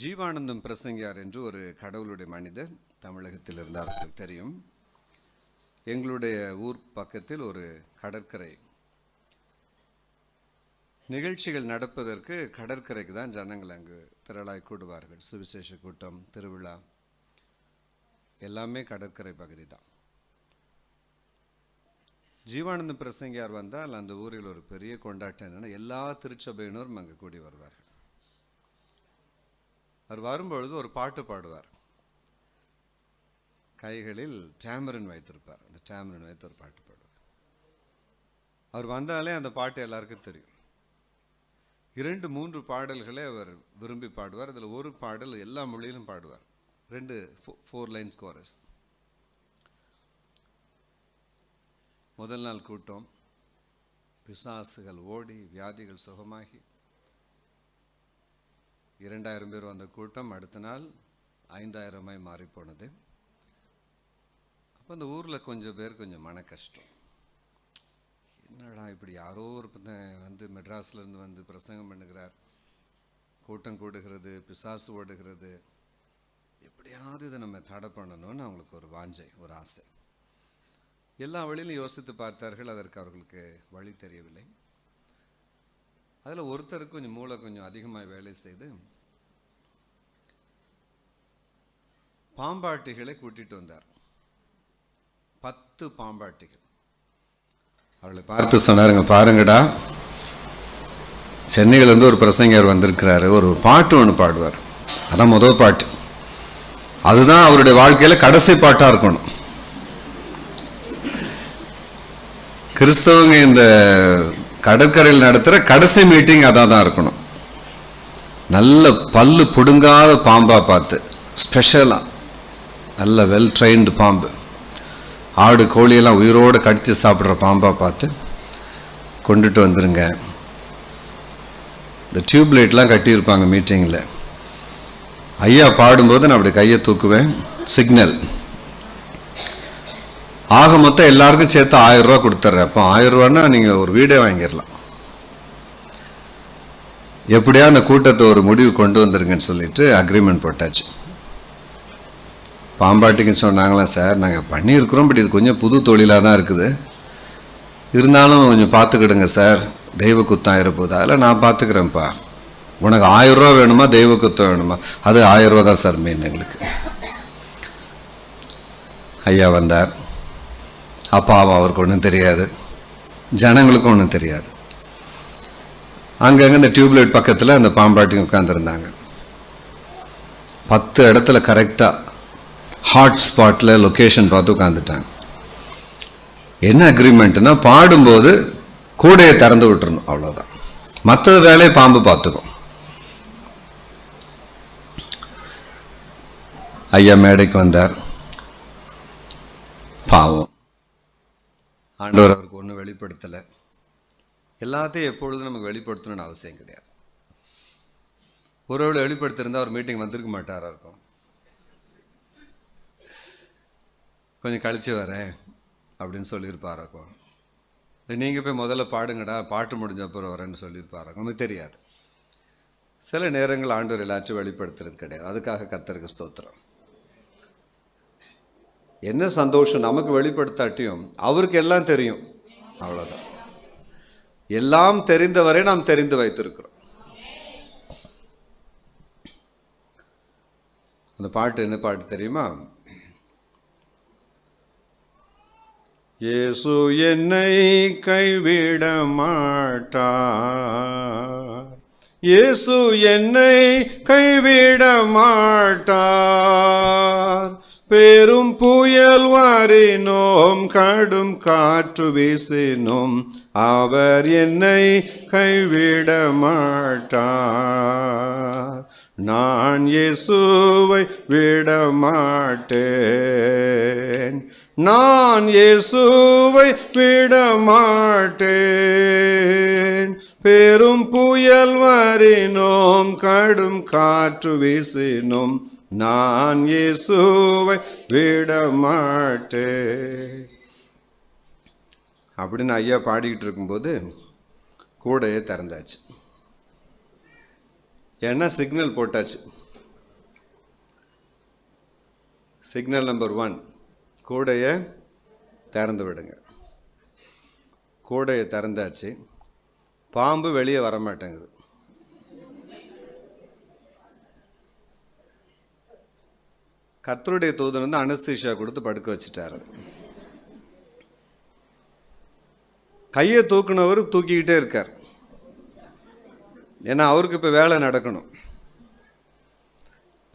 ஜீவானந்தம் பிரசங்கியார் என்று ஒரு கடவுளுடைய மனிதர் தமிழகத்தில் இருந்தார்கள் தெரியும். எங்களுடைய ஊர் பக்கத்தில் ஒரு கடற்கரை. நிகழ்ச்சிகள் நடப்பதற்கு கடற்கரைக்கு தான் ஜனங்கள் அங்கு திரளாய் கூடுவார்கள். சுவிசேஷ கூட்டம் திருவிழா எல்லாமே கடற்கரை பகுதி தான். ஜீவானந்தம் பிரசங்கியார் வந்தால் அந்த ஊரில் ஒரு பெரிய கொண்டாட்டம் என்னென்னா எல்லா திருச்சபையினரும் அங்கு கூடி வருவார்கள். அவர் வரும்பொழுது ஒரு பாட்டு பாடுவார். கைகளில் டேமரன் வைத்திருப்பார். அந்த டேமரன் வைத்து ஒரு பாட்டு பாடுவார். அவர் வந்தாலே அந்த பாட்டு எல்லாருக்கும் தெரியும். இரண்டு மூன்று பாடல்களை அவர் விரும்பி பாடுவார். அதில் ஒரு பாடல் எல்லா மொழியிலும் பாடுவார். ரெண்டு ஃபோர் லைன்ஸ் கோரஸ் முதல் நாள் கூட்டம். பிசாசுகள் ஓடி வியாதிகள் சுகமாகி. இரண்டாயிரம் பேர் வந்த கூட்டம் அடுத்த நாள் ஐந்தாயிரமாய் மாறிப்போனது. அப்போ அந்த ஊரில் கொஞ்சம் பேர் கொஞ்சம் மன கஷ்டம். என்னடா இப்படி யாரோ ஒரு வந்து மெட்ராஸ்லேருந்து வந்து பிரசங்கம் பண்ணுகிறார். கூட்டம் கூடுகிறது பிசாசு ஓடுகிறது. எப்படியாவது இதை நம்ம தடை பண்ணணும்னு அவங்களுக்கு ஒரு வாஞ்சை ஒரு ஆசை. எல்லா வழியிலும் யோசித்து பார்த்தார்கள் அதற்கு அவர்களுக்கு வழி தெரியவில்லை. அதில் ஒருத்தருக்கு கொஞ்சம் மூளை கொஞ்சம் அதிகமாக வேலை செய்து பாம்பாட்டிகளை கூட்டிட்டு வந்தார். பத்து பாம்பாட்டிகள். அவர்களை பார்த்து சொன்னாருங்க பாருங்கடா சென்னையிலேருந்து ஒரு பிரசங்கர் வந்திருக்கிறாரு. ஒரு பாட்டு ஒன்று பாடுவார். அதான் முதல் பாட்டு. அதுதான் அவருடைய வாழ்க்கையில் கடைசி பாட்டாக இருக்கணும். கிறிஸ்தவங்க இந்த கடற்கரையில் நடத்துகிற கடைசி மீட்டிங் அதான் தான் இருக்கணும். நல்ல பல்லு பிடுங்காத பாம்பா பார்த்து ஸ்பெஷலாக நல்ல வெல் ட்ரெயின்டு பாம்பு. ஆடு கோழியெல்லாம் உயிரோடு கடித்து சாப்பிட்ற பாம்பாக பார்த்து கொண்டுட்டு வந்துருங்க. இந்த டியூப் லைட்லாம் கட்டியிருப்பாங்க மீட்டிங்கில். ஐயா பாடும்போது நான் அப்படி கையை தூக்குவேன். சிக்னல். ஆக மொத்தம் எல்லாருக்கும் சேர்த்து ஆயிரம் ரூபா கொடுத்துட்றேன். அப்போ ஆயிரம் ரூபான்னா நீங்கள் ஒரு வீடே வாங்கிடலாம். எப்படியா அந்த கூட்டத்தை ஒரு முடிவு கொண்டு வந்துருங்கன்னு சொல்லிட்டு அக்ரிமெண்ட் போட்டாச்சு. பாம்பாட்டிக்கு சொன்னாங்களாம் சார். நாங்கள் பண்ணியிருக்கிறோம் பட் இது கொஞ்சம் புது தொழிலாக தான் இருக்குது. இருந்தாலும் கொஞ்சம் பார்த்துக்கிடுங்க சார். தெய்வ குத்தம் ஆயிரப்போகுது. அதில் நான் பார்த்துக்கிறேன்ப்பா. உனக்கு ஆயிரரூவா வேணுமா? தெய்வ குத்தம் வேணுமா? அது ஆயிரம் ரூபா தான் சார் மெயின் எங்களுக்கு. ஐயா வந்தார். அப்பாவும் அவருக்கு ஒன்றும் தெரியாது. ஜனங்களுக்கும் ஒன்றும் தெரியாது. அங்கங்கே இந்த டியூப்லைட் பக்கத்தில் அந்த பாம்பாட்டி உட்காந்துருந்தாங்க பத்து இடத்துல கரெக்டாக ஹாட்ஸ்பாட்டில் லொக்கேஷன் பார்த்து உட்காந்துட்டாங்க என்ன அக்ரிமெண்ட்னா பாடும்போது கூடையை திறந்து விட்டுறணும் அவ்வளோதான் மற்ற வேலையை பாம்பு பார்த்துக்கும். ஐயா மேடைக்கு வந்தார். பாவம். ஆண்டவர் அவருக்கு ஒன்றும் வெளிப்படுத்தலை. எல்லாத்தையும் எப்பொழுதும் நமக்கு வெளிப்படுத்தணும்னு அவசியம் கிடையாது. ஒருவேளை வெளிப்படுத்திருந்தால் அவர் மீட்டிங் வந்திருக்க மாட்டாரா இருக்கும். கொஞ்சம் கழிச்சு வரேன் அப்படின்னு சொல்லியிருப்பாருக்கும் நீங்கள் போய் முதல்ல பாடுங்கடா பாட்டு முடிஞ்ச அப்புறம் வரேன்னு சொல்லியிருப்பாராக்கும் நமக்கு தெரியாது. சில நேரங்கள் ஆண்டவர் எல்லாத்தையும் வெளிப்படுத்துறது கிடையாது. அதுக்காக கத்தருக்கு ஸ்தோத்திரம். என்ன சந்தோஷம் நமக்கு வெளிப்படுத்தாட்டியும் அவருக்கு எல்லாம் தெரியும். அவ்வளோதான் எல்லாம் தெரிந்தவரை நாம் தெரிந்து வைத்திருக்கிறோம். அந்த பாட்டு என்ன பாட்டு தெரியுமா? இயேசு என்னை கைவிட மாட்டார். இயேசு என்னை கைவிட மாட்டார். பெரும் புயல் வாரினோம் கடும் காற்று வீசினோம். அவர் என்னை கைவிட மாட்டார். நான் இயேசுவை விட மாட்டேன். நான் இயேசுவை விடமாட்டேன். பெரும் புயல் வரினோம் கடும் காற்று வீசினோம் நான் இயேசுவை விடமாட்டேன். அப்படின்னு ஐயா பாடிக்கிட்டு இருக்கும்போது கூடையே திறந்தாச்சு. ஏன்னா சிக்னல் போட்டாச்சு? Signal number one. கூடையை திறந்து விடுங்க. கூடையை திறந்தாச்சு. பாம்பு வெளியே வர மாட்டேங்குது கத்தருடைய தூதன் வந்து அனஸ்தீஷா கொடுத்து படுக்க வச்சுட்டாரு. கையை தூக்குனவர் தூக்கிக்கிட்டே இருக்கார். ஏன்னா அவருக்கு இப்போ வேலை நடக்கணும்.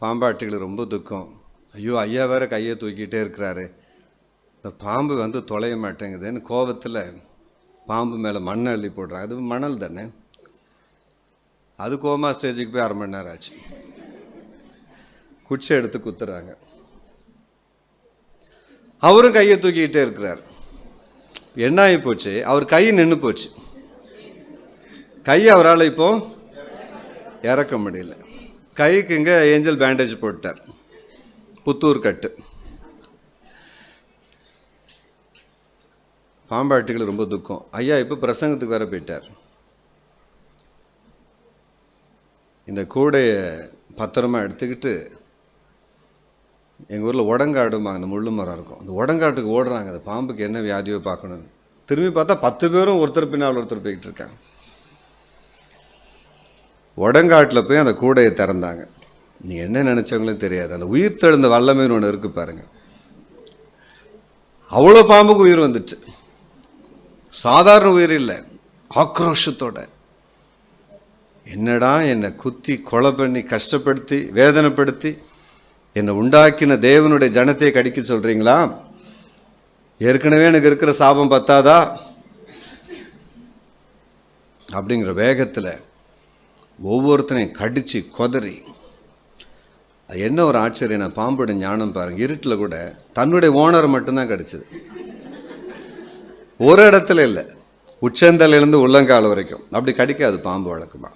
பாம்பாட்டிகளுக்கு ரொம்ப துக்கம். ஐயோ ஐயா வேற கையை தூக்கிட்டே இருக்கிறாரு. இந்த பாம்பு வந்து தொலைய மாட்டேங்குதுன்னு கோபத்தில் பாம்பு மேலே மண்ணை அள்ளி போடுறாங்க. அது மணல் தானே? அது கோமா ஸ்டேஜுக்கு போய் அரை மணி நேரம் ஆச்சு. குச்சி எடுத்து குத்துறாங்க. அவரும் கையை தூக்கிக்கிட்டே இருக்கிறார். என்ன ஆகி போச்சு? அவர் கை நின்று போச்சு. கை அவரால் இப்போ இறக்க முடியல. கைக்கு இங்கே ஏஞ்சல் பேண்டேஜ் போட்டார் புத்தூர் கட்டு. பாம்பாட்டிகள் ரொம்ப துக்கம். ஐயா இப்போ பிரசங்கத்துக்கு வேற போயிட்டார். இந்த கூடையை பத்திரமா எடுத்துக்கிட்டு எங்கள் ஊரில் உடங்காடுமாங்க அந்த முள்ளு மரம் இருக்கும். அந்த உடங்காட்டுக்கு ஓடுறாங்க. அந்த பாம்புக்கு என்ன வியாதியோ பார்க்கணும்னு. திரும்பி பார்த்தா பத்து பேரும் ஒருத்தர் பின்னால் ஒருத்தர் போய்கிட்டு இருக்காங்க. உடங்காட்டில் போய் அந்த கூடையை திறந்தாங்க. நீ என்ன நினச்சவங்களும் தெரியாது. அந்த உயிர் தெழுந்த வல்லமைன்னு ஒன்று இருக்கு பாருங்க. அவ்வளோ பாம்புக்கு உயிர் வந்துச்சு. சாதாரண உயிர் இல்லை. ஆக்ரோஷத்தோட. என்னடா என்னை குத்தி கொலை பண்ணி கஷ்டப்படுத்தி வேதனைப்படுத்தி என்னை உண்டாக்கின தேவனுடைய ஜனத்தை கடிக்க சொல்கிறீங்களா ஏற்கனவே எனக்கு இருக்கிற சாபம் பத்தாதா? அப்படிங்கிற வேகத்தில் ஒவ்வொருத்தனையும் கடித்து கொதறி அது என்ன ஒரு ஆச்சரியம் நான் பாம்போட ஞானம் பாருங்க. இருட்டில் கூட தன்னுடைய ஓனர் மட்டும்தான் கிடச்சிது. ஒரு இடத்துல இல்லை. உச்சந்தலையிலேருந்து உள்ளங்கால் வரைக்கும். அப்படி கிடைக்காது பாம்பு வழக்கமாக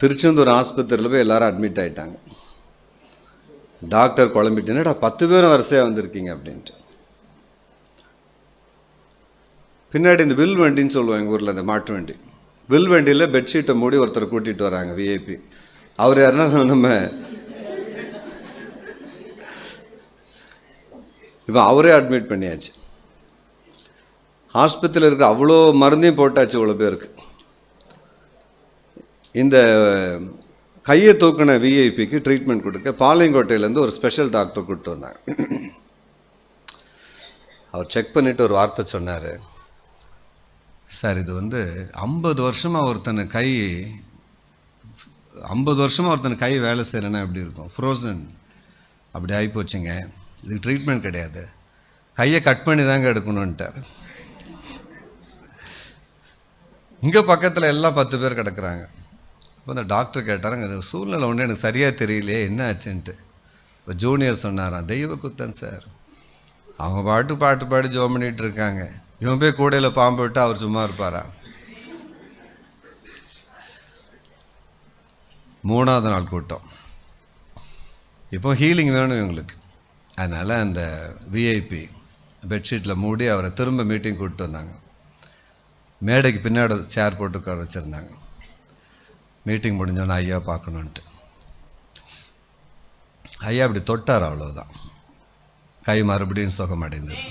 திருச்செந்தூர் ஆஸ்பத்திரியில் போய் எல்லாரும் அட்மிட் ஆயிட்டாங்க. டாக்டர் குழம்பிட்டு என்னடா பத்து பேரும் வரிசையாக வந்திருக்கீங்க? அப்படின்ட்டு. பின்னாடி இந்த வில் வண்டின்னு சொல்லுவோம் எங்கள் ஊரில் இந்த மாட்டு வண்டி. வில் வண்டியில் பெட்ஷீட்டை மூடி ஒருத்தர் கூட்டிகிட்டு வராங்க விஐபி அவர் யாருன்னா நம்ம இப்போ அவரே அட்மிட் பண்ணியாச்சு. ஆஸ்பத்திரியில் இருக்க அவ்வளோ மருந்தையும் போட்டாச்சு இவ்வளோ பேருக்கு. இந்த கையை தூக்கின விஐபிக்கு ட்ரீட்மெண்ட் கொடுக்க பாளையங்கோட்டையிலேருந்து ஒரு ஸ்பெஷல் டாக்டர் கூப்பிட்டு வந்தாங்க. அவர் செக் பண்ணிவிட்டு ஒரு வார்த்தை சொன்னார். சார் இது வந்து ஐம்பது வருஷமாக ஒருத்தனை கை ஐம்பது வருஷமாக ஒருத்தன் கை வேலை செய்கிறேன்னா எப்படி இருக்கும்? ஃப்ரோசன் அப்படி ஆகிப்போச்சுங்க இதுக்கு ட்ரீட்மெண்ட் கிடையாது. கையை கட் பண்ணி தாங்க எடுக்கணுன்ட்டார் இங்கே பக்கத்தில் எல்லாம் பத்து பேர் கிடக்குறாங்க. அப்போ அந்த டாக்டர் கேட்டாருங்க சூழ்நிலை ஒன்று எனக்கு சரியாக தெரியலையே என்ன ஆச்சுன்ட்டு? இப்போ ஜூனியர் சொன்னாராம் தெய்வ குத்தன் சார் அவங்க பாட்டு பாட்டு பாடி ஜோம் பண்ணிகிட்டு இருக்காங்க. இவன் போய் கூடையில் பாம்பு விட்டு அவர் சும்மா இருப்பாரா? மூணாவது நாள் கூட்டம். இப்போ ஹீலிங் வேணும் இவங்களுக்கு. அதனால் அந்த விஐபி பெட்ஷீட்டில் மூடி அவரை திரும்ப மீட்டிங் கூப்பிட்டு வந்தாங்க. மேடைக்கு பின்னாடி சேர் போட்டு உட்கார வச்சுருந்தாங்க. மீட்டிங் முடிஞ்சோன்னே ஐயா பார்க்கணுன்ட்டு ஐயா அப்படி தொட்டார் அவ்வளோதான் கை மறுபடியும் சுகம் சுகமடைந்தது.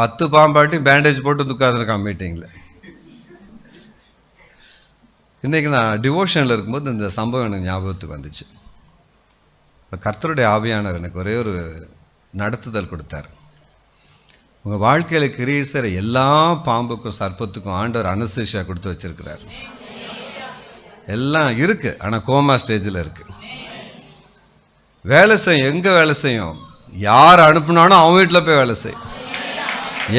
பத்து பாம்பாட்டி பேண்டேஜ் போட்டு உட்காந்துருக்கான் மீட்டிங்கில் இன்றைக்கி நான் டிவோஷனில் இருக்கும்போது இந்த சம்பவம் எனக்கு ஞாபகத்துக்கு வந்துச்சு. இப்போ கர்த்தருடைய ஆவியானவர் எனக்கு ஒரே ஒரு நடத்துதல் கொடுத்தார். உங்கள் வாழ்க்கையில் கிரீசர் எல்லா பாம்புக்கும் சர்ப்பத்துக்கும் ஆண்டவர் அனஸ்தேஷியா கொடுத்து வச்சுருக்கிறார். எல்லாம் இருக்குது ஆனால் கோமா ஸ்டேஜில் இருக்குது வேலை செய்யும் எங்கே வேலை செய்யும்? யார் அனுப்புனானோ அவன் வீட்டில் போய் வேலை செய்யும்.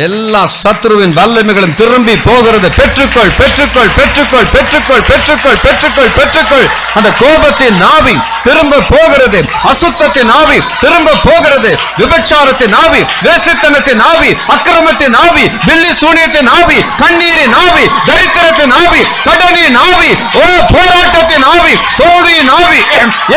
எல்லா சத்ருவின் வல்லமைகளும் திரும்பி போகிறது. பெற்றுக்கொள் பெற்றுக்கொள் பெற்றுக்கொள் பெற்றுக்கொள் பெற்றுக்கொள் பெற்றுக்கொள் பெற்றுக்கொள். அந்த கோபத்தின் நாவி திரும்ப போகிறது. அசுத்தத்தின் ஆவி திரும்ப போகிறது. விபச்சாரத்தின் ஆவி வேசித்தனத்தின் ஆவி அக்கிரமத்தின் ஆவி பில்லி சூனியத்தின் ஆவி கண்ணீரின் ஆவி தரித்திரத்தின் ஆவி கடனின் ஆவி ஓ போராட்டத்தின் ஆவி தோல்வியின் ஆவி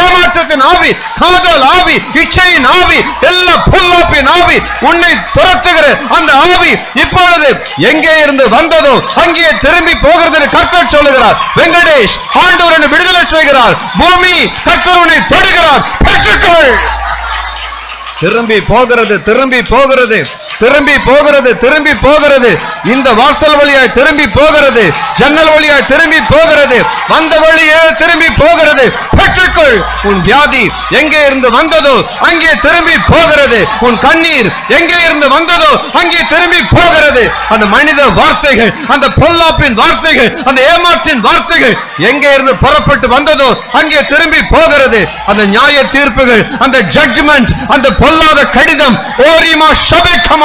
ஏமாற்றத்தின் ஆவி காதல் ஆவி இச்சையின் ஆவி எல்லா பொல்லாப்பின் ஆவி உன்னை துரத்துகிற அந்த ஆவி இப்பொழுது எங்கே இருந்து வந்ததோ அங்கே திரும்பி போகிறது என்று கர்த்தர் சொல்லுகிறார். வெங்கடேஷ் ஆண்டவர் விடுதலை செய்கிறார். பூமி கர்த்தருனை தொடுகிறார். பெற்றுக்கொள் திரும்பி போகிறது திரும்பி போகிறது. திரும்பி போகிறது திரும்பி போகிறது. இந்த வாசல் வழியாய் திரும்பி போகிறது. ஜன்னல் வழியாய் திரும்பி போகிறது. வந்த வழியே திரும்பி போகிறது. பெற்றுக்கொள். உன் வியாதி எங்கே இருந்து வந்ததோ அங்கே திரும்பி போகிறது. உன் கண்ணீர் எங்கே இருந்து வந்ததோ அங்கே திரும்பி போகிறது. அந்த மனித வார்த்தைகள் அந்த பொல்லாப்பின் வார்த்தைகள் அந்த ஏமாற்றின் வார்த்தைகள் எங்கே இருந்து புறப்பட்டு வந்ததோ அங்கே திரும்பி போகிறது. அந்த நியாய தீர்ப்புகள் அந்த ஜட்ஜ்மெண்ட் அந்த பொல்லாத கடிதம் ஓரிமா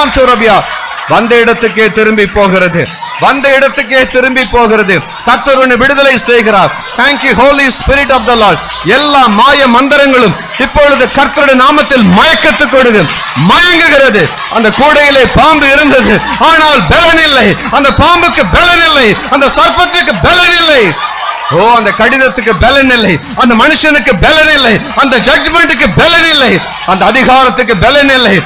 ஷபேக்கமான் துரபியா வந்த இடத்துக்கே திரும்பி போகிறது. வந்த இடத்துக்கே திரும்பி போகிறது. கர்த்தர் உன்னை விடுதலை செய்கிறார். Thank you holy spirit of the lord எல்லா மாய மந்திரங்களும் இப்பொழுது கர்த்தருடைய நாமத்தில் மயக்கத்துக்கு மயங்குகிறது. அந்த கூடையிலே பாம்பு இருந்தது. ஆனால் பலன் இல்லை. அந்த பாம்புக்கு பலன் இல்லை. அந்த சர்ப்பத்துக்கு பலன் இல்லை. ஓ அந்த கடிதத்துக்கு பலன் இல்லை. அந்த மனுஷனுக்கு பலன் இல்லை. அந்த ஜட்ஜ்மெண்ட்டுக்கு பலன் இல்லை. அந்த அதிகாரத்துக்கு பலன் இல்லை.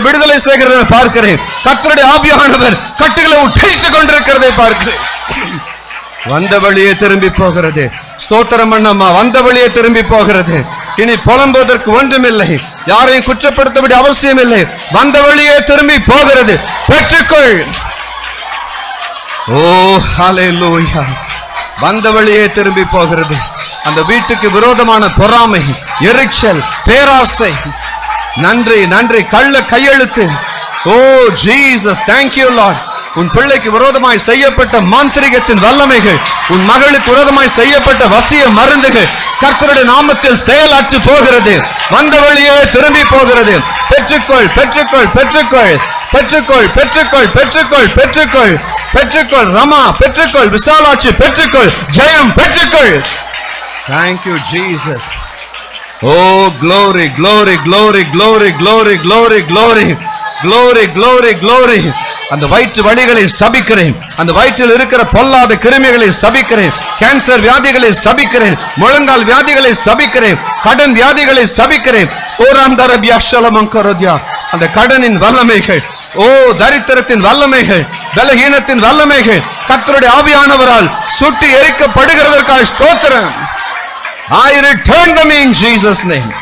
விடுதலை செய்கிறத பார்க்கிறேன். கத்தருடைய ஆபியானவர் கட்டுகளை உட்டைத்துக் கொண்டிருக்கிறதை பார்க்கிறேன். வந்த வழியே திரும்பி போகிறது. ஸ்தோத்திரம் அண்ணம்மா வந்த வழியே திரும்பி போகிறது. இனி புலம்புவதற்கு ஒன்றுமில்லை. யாரையும் குற்றப்படுத்த வேண்டிய அவசியம் இல்லை வந்த வழியே திரும்பி போகிறது. பெற்றுக்கொள். ஓ ஹalleluya. வந்த வழியே திரும்பி போகிறது. அந்த வீட்டுக்கு விரோதமான பொறாமை எரிச்சல் பேராசை. நன்றி நன்றி. கள்ள கையெழுத்து. O Jesus thank you lord உன் பிள்ளைக்கு விரோதமாய் செய்யப்பட்ட மாந்திரிகத்தின் வல்லமைகள் உன் மகளுக்கு விரோதமாய் செய்யப்பட்ட வசிய மருந்துகள் கர்த்தருடைய நாமத்தில் செயலாற்று போகிறது. வந்த வழியே திரும்பி போகிறது. பெற்றுக்கொள் பெற்றுக்கொள் பெற்றுக்கொள். பெற்றுக்கொள் பெற்றுக்கொள் பெற்றுக்கொள் பெற்றுக்கொள். பெற்றுக்கொள் ரமா பெற்றுக்கொள் விசாலாட்சி பெற்றுக்கொள் ஜெயம் பெற்றுக்கொள். Thank you Jesus O glory glory glory glory glory glory glory. Glory glory glory. அந்த வயிற்று வலிகளை சபிக்கிறேன். அந்த வயிற்றில் இருக்கிற பொல்லாத கிருமிகளை சபிக்கிறேன். கேன்சர் வியாதிகளை சபிக்கிறேன். முழங்கால் வியாதிகளை சபிக்கிறேன். கடன் வியாதிகளை சபிக்கிறேன். ஓராந்தர வியாசலமங்கரத்யா அந்த கடனின் வல்லமைகள். ஓ தரித்திரத்தின் வல்லமைகள். பலகீனத்தின் வல்லமைகள் கத்தருடைய ஆவியானவரால் சுட்டி எரிக்கப்படுகிறதற்காக ஸ்தோத்திரம். I return them in Jesus name.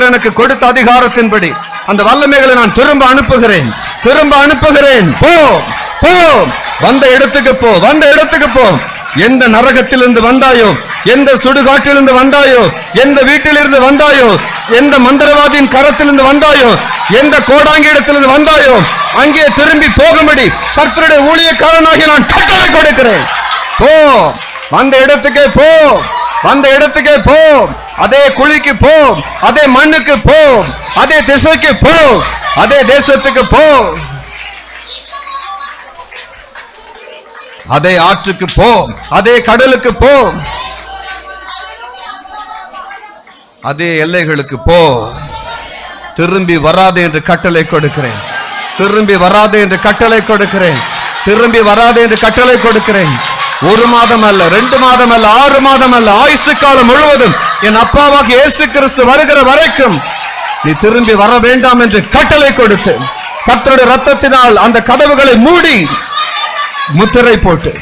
எனக்கு கொடுத்த அதிகாரத்தின்படி அந்த வல்லமைகளை நான் திரும்ப அனுப்புகிறேன். திரும்ப அனுப்புகிறேன். போ போ. வந்த இடத்துக்கு போ வந்த இடத்துக்கு போ. எந்த நரகத்திலிருந்து வந்தாயோ எந்த சுடுகாட்டிலிருந்து வந்தாயோ எந்த வீட்டிலிருந்து வந்தாயோ எந்த மந்திரவாதியின் கரத்திலிருந்து வந்தாயோ எந்த கோடாங்கி இடத்திலிருந்து வந்தாயோ அங்கே திரும்பி போகும்படி கர்த்தருடைய ஊழியக்காரனாகி நான் கட்டளை கொடுக்கிறேன். போ. வந்த இடத்துக்கே போ. வந்த இடத்துக்கே போ. அதே குழிக்கு போ. அதே மண்ணுக்கு போ. அதே திசைக்கு போ. அதே தேசத்துக்கு போ. அதே ஆற்றுக்கு போ அதே கடலுக்கு போ. அதே எல்லைகளுக்கு போ. திரும்பி வராதே என்று கட்டளை கொடுக்கிறேன். திரும்பி வராதே என்று கட்டளை கொடுக்கிறேன். திரும்பி வராதே என்று கட்டளை கொடுக்கிறேன். ஒரு மாதம் அல்ல ரெண்டு மாதம் அல்ல ஆறு மாதம் அல்ல ஆயுசு காலம் முழுவதும் என் அப்பாவாக இயேசு கிறிஸ்து வருகிற வரைக்கும் நீ திரும்பி வர வேண்டாம் என்று கட்டளை கொடுத்து கத்தருடைய ரத்தத்தினால் அந்த கதவுகளை மூடி முத்திரை போட்டு.